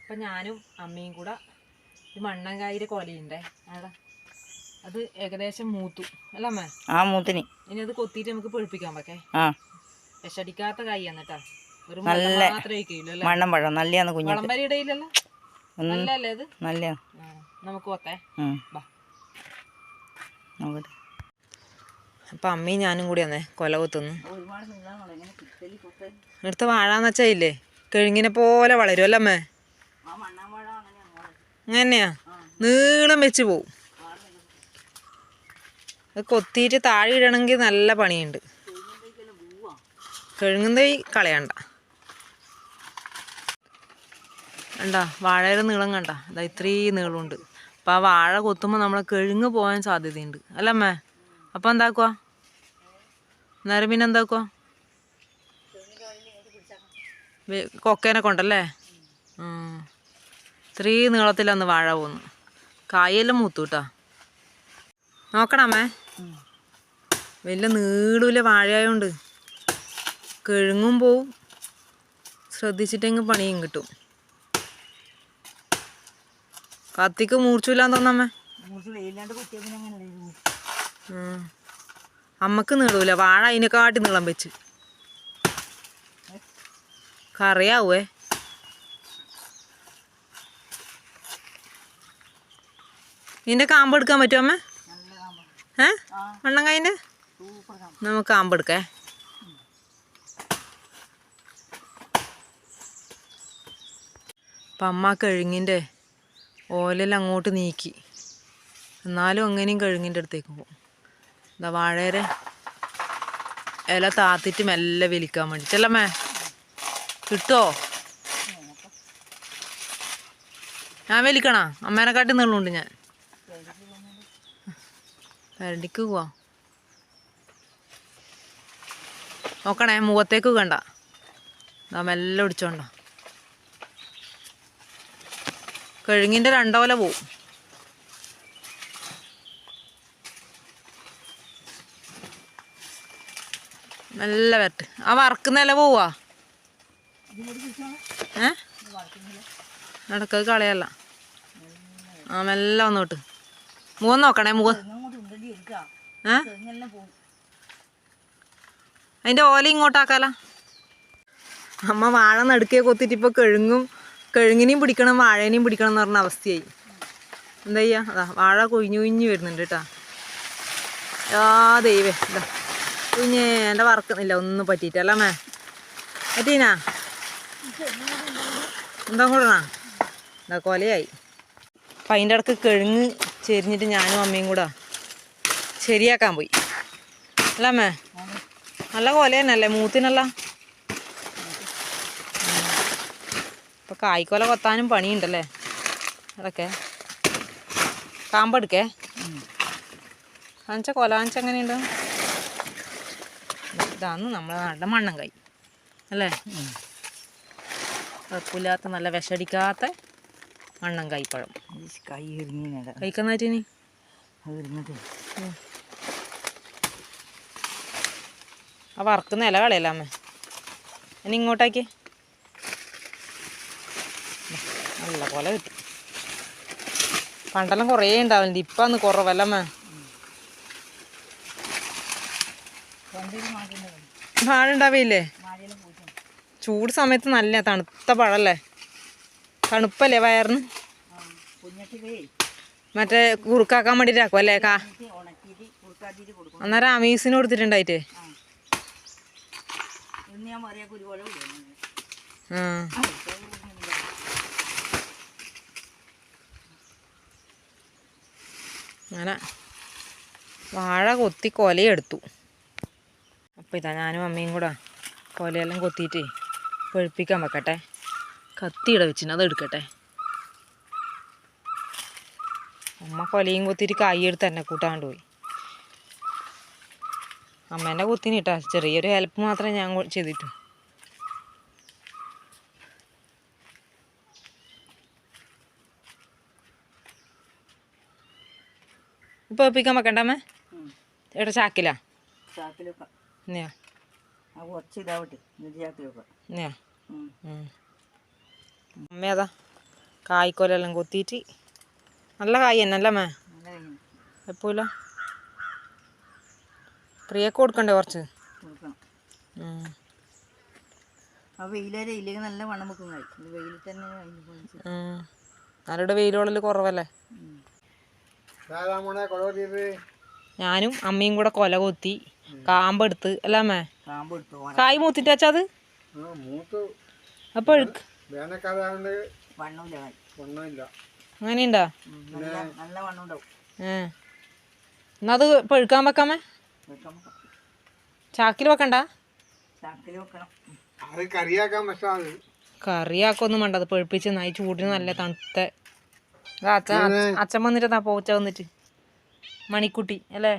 അപ്പം ഞാനും അമ്മയും കൂടെ ഈ മണ്ണങ്കായിന്റെ കൊലയുണ്ടേ. അവിടെ അത് ഏകദേശം മൂത്തു. അല്ല അമ്മ? ആ മൂത്തിന്. ഇനി അത് കൊത്തിയിട്ട് നമുക്ക് പൊഴിപ്പിക്കാൻ പറ്റേ ആ. വിഷടിക്കാത്ത കായാണ് കേട്ടാ. ഒരു നല്ല മണ്ണം പഴം നല്ലയാന്ന് ഒന്ന് നല്ലല്ലേ ഇത് നല്ല നമുക്ക് കൊത്തേ നോക്കട്ടെ. അപ്പം അമ്മയും ഞാനും കൂടി വന്നേ കൊല കൊത്തുന്നു. എടുത്ത വാഴാന്ന് വെച്ചാ ഇല്ലേ? കിഴുങ്ങിനെ പോലെ വളരും അല്ലേ അമ്മേ? ആ മണ്ണാമ്പഴ അങ്ങനെയാണ് അങ്ങനെയാ നീളം വെച്ച് പോവും. അത് കൊത്തിയിട്ട് താഴെ ഇടണമെങ്കിൽ നല്ല പണിയുണ്ട്. കഴുകുന്ന കളയണ്ട. കണ്ട വാഴയുടെ നീളം കണ്ട? അതാ ഇത്രയും നീളമുണ്ട്. അപ്പം ആ വാഴ കൊത്തുമ്പോൾ നമ്മൾ കിഴങ്ങ് പോകാൻ സാധ്യതയുണ്ട്. അല്ലമ്മേ അപ്പം എന്താക്കുക അന്നേരം പിന്നെ എന്താക്കുക കൊക്കേനെ കൊണ്ടല്ലേ? ഇത്രീ ഇത്രയും നീളത്തിലന്ന് വാഴ പോന്നു. കായെല്ലാം മൂത്തു കേട്ടോ നോക്കണമേ. വലിയ നീളൂല വാഴയായോണ്ട് കിഴുങ്ങും പോവും. ശ്രദ്ധിച്ചിട്ടെങ്കിൽ പണിയും കിട്ടും. കത്തിക്ക് മൂർച്ചില്ലാന്ന് തോന്നമ്മേ. അമ്മയ്ക്ക് നീളൂല. വാഴ അതിനെക്കാട്ടി നീളം വെച്ച്. കറിയാവേ. ഇതിന്റെ കാമ്പ് എടുക്കാൻ പറ്റുമോ അമ്മ? ഏ? കാമ്പ നമുക്ക് കാമ്പ് എടുക്കേ. അപ്പം അമ്മ കഴുങ്ങിന്റെ ഓലെല്ലാം അങ്ങോട്ട് നീക്കി. എന്നാലും അങ്ങനെയും കഴുങ്ങിന്റെ അടുത്തേക്ക് പോകും. എന്താ വാഴേരെ ഇല താത്തിട്ട് മെല്ലെ വലിക്കാൻ വേണ്ടിട്ടല്ലമ്മേ കിട്ടോ? ഞാൻ വലിക്കണോ. അമ്മേനെക്കാട്ടി നീളുണ്ട് ഞാൻ. വരണ്ടിക്ക് പോവാ. നോക്കണേ മുഖത്തേക്ക് കണ്ട നാ മെല്ലെ ഒടിച്ചോണ്ട കഴുങ്ങിന്റെ രണ്ടോല പോവും. നല്ല വരട്ട്. ആ വറക്കുന്ന ഇല പോവാ. ഏ? നടക്കത് കളയല്ല. ആ മെല്ലെ വന്നോട്ട്. മുഖം നോക്കണേ മുഖം. ഏ? അതിന്റെ ഓല ഇങ്ങോട്ടാക്കാല. അമ്മ വാഴ നടുക്കേ കൊത്തിട്ട് ഇപ്പോൾ കഴുങ്ങും. കഴുങ്ങിനെയും പിടിക്കണം വാഴേനെയും പിടിക്കണം എന്ന് പറഞ്ഞ അവസ്ഥയായി. എന്താ ചെയ്യാ? അതാ വാഴ കൊഴിഞ്ഞു കുഞ്ഞു വരുന്നുണ്ട് കേട്ടാ. ആ ദൈവേ ഇതാ. കുഞ്ഞേ എന്റെ വറക്കുന്നില്ല ഒന്നും പറ്റിയിട്ടല്ലേ പറ്റീനാ? എന്താ കൂടണാ എന്താ കൊലയായി? അപ്പം അതിന്റെ ഇടയ്ക്ക് കിഴങ്ങ് ചെരിഞ്ഞിട്ട് ഞാനും അമ്മയും കൂടെ ശരിയാക്കാൻ പോയി. അല്ല അമ്മേ? നല്ല കൊല തന്നെയല്ലേ? മൂത്തിനല്ല? ഇപ്പൊ കായ്ക്കൊല കൊത്താനും പണിയുണ്ടല്ലേ? അതൊക്കെ കാമ്പെടുക്കേ? കാണിച്ച കൊല കാണിച്ച എങ്ങനെയുണ്ട്? ഇതാന്ന് നമ്മളെ നാട്ടിലെ മണ്ണം കായ് അല്ലേ? കുഴപ്പമില്ലാത്ത നല്ല വിഷടിക്കാത്ത മണ്ണം കൈപ്പഴം. കൈ അത് ഇരുന്നത് ആ വറക്കുന്ന ഇല കളയല്ല അമ്മ? ഇനി ഇങ്ങോട്ടേക്ക്. നല്ല പോലെ കിട്ടി. പണ്ടെല്ലാം കുറേ ഉണ്ടാവില്ല ഇപ്പം അന്ന് കുറവല്ല അമ്മ? പണ്ടൊരു ചൂട് സമയത്ത് നല്ല തണുത്ത പഴല്ലേ? തണുപ്പല്ലേ വയറിന്? മറ്റേ കുറുക്കാക്കാൻ വേണ്ടിട്ടാക്കും അല്ലേ കാ? അന്നേരം അമീസിന് കൊടുത്തിട്ടുണ്ടായിട്ട്? ആ. അങ്ങനെ വാഴ കൊത്തി കൊലയെടുത്തു. അപ്പോൾ ഇതാ ഞാനും അമ്മയും കൂടെ കൊലയെല്ലാം കൊത്തിയിട്ട്. പഴുപ്പിക്കാൻ വെക്കട്ടെ. കത്തിയിട വെച്ചിന് അത് എടുക്കട്ടെ. അമ്മ കൊലയും കൊത്തിയിട്ട് കായ് എടുത്ത് തന്നെ കൂട്ടാണ്ട് പോയി. അമ്മേന്റെ കൊത്തിന് കിട്ടാ ചെറിയൊരു ഹെൽപ്പ് മാത്രമേ ഞാൻ ചെയ്തിട്ടു. ഇപ്പൊ ഒപ്പിക്കാൻ വെക്കണ്ട അമ്മേ? എടാ ചാക്കിലാ? ചാക്കിലൊക്കെ. ഞാൻ കുറച്ച് ഇതാവട്ടെ ചാക്കിലൊക്കെ. ഉം. അമ്മ അതാ കായ്ക്കൊലെല്ലാം കൊത്തിയിട്ട്. നല്ല കായ് തന്നെ അല്ലേ അമ്മേ? എപ്പോല? പ്രിയക്ക് കൊടുക്കണ്ടേ കുറച്ച്? നല്ല വണ്ണം വെക്കും തന്നെ. ആരുടെ വെയിലുള്ളൽ കുറവല്ലേ. ഞാനും അമ്മയും കൂടെ കൊല കൊത്തി കാമ്പെടുത്ത്. അല്ലേ അമ്മേ? കായ് മൂത്തിട്ട് വെച്ചാ അത്? മൂത്ത്. അപ്പൊ എഴുക്ക് വേനൽക്കാലാണ്ട് വണ്ണമില്ല കായ് ഒന്നുമില്ല അങ്ങനെയുണ്ടാ? നല്ല എന്നാ അത് പഴുക്കാൻ വെക്കാമേ? വെക്കാം. ചാക്കിൽ വെക്കണ്ട? കറിയാക്കൊന്നും വേണ്ട അത് പഴുപ്പിച്ച് നായി ചൂടിന് നല്ല തണുത്ത. അച്ഛൻ അച്ഛൻ വന്നിട്ട് പോച്ച വന്നിട്ട്. മണിക്കുട്ടി അല്ലേ?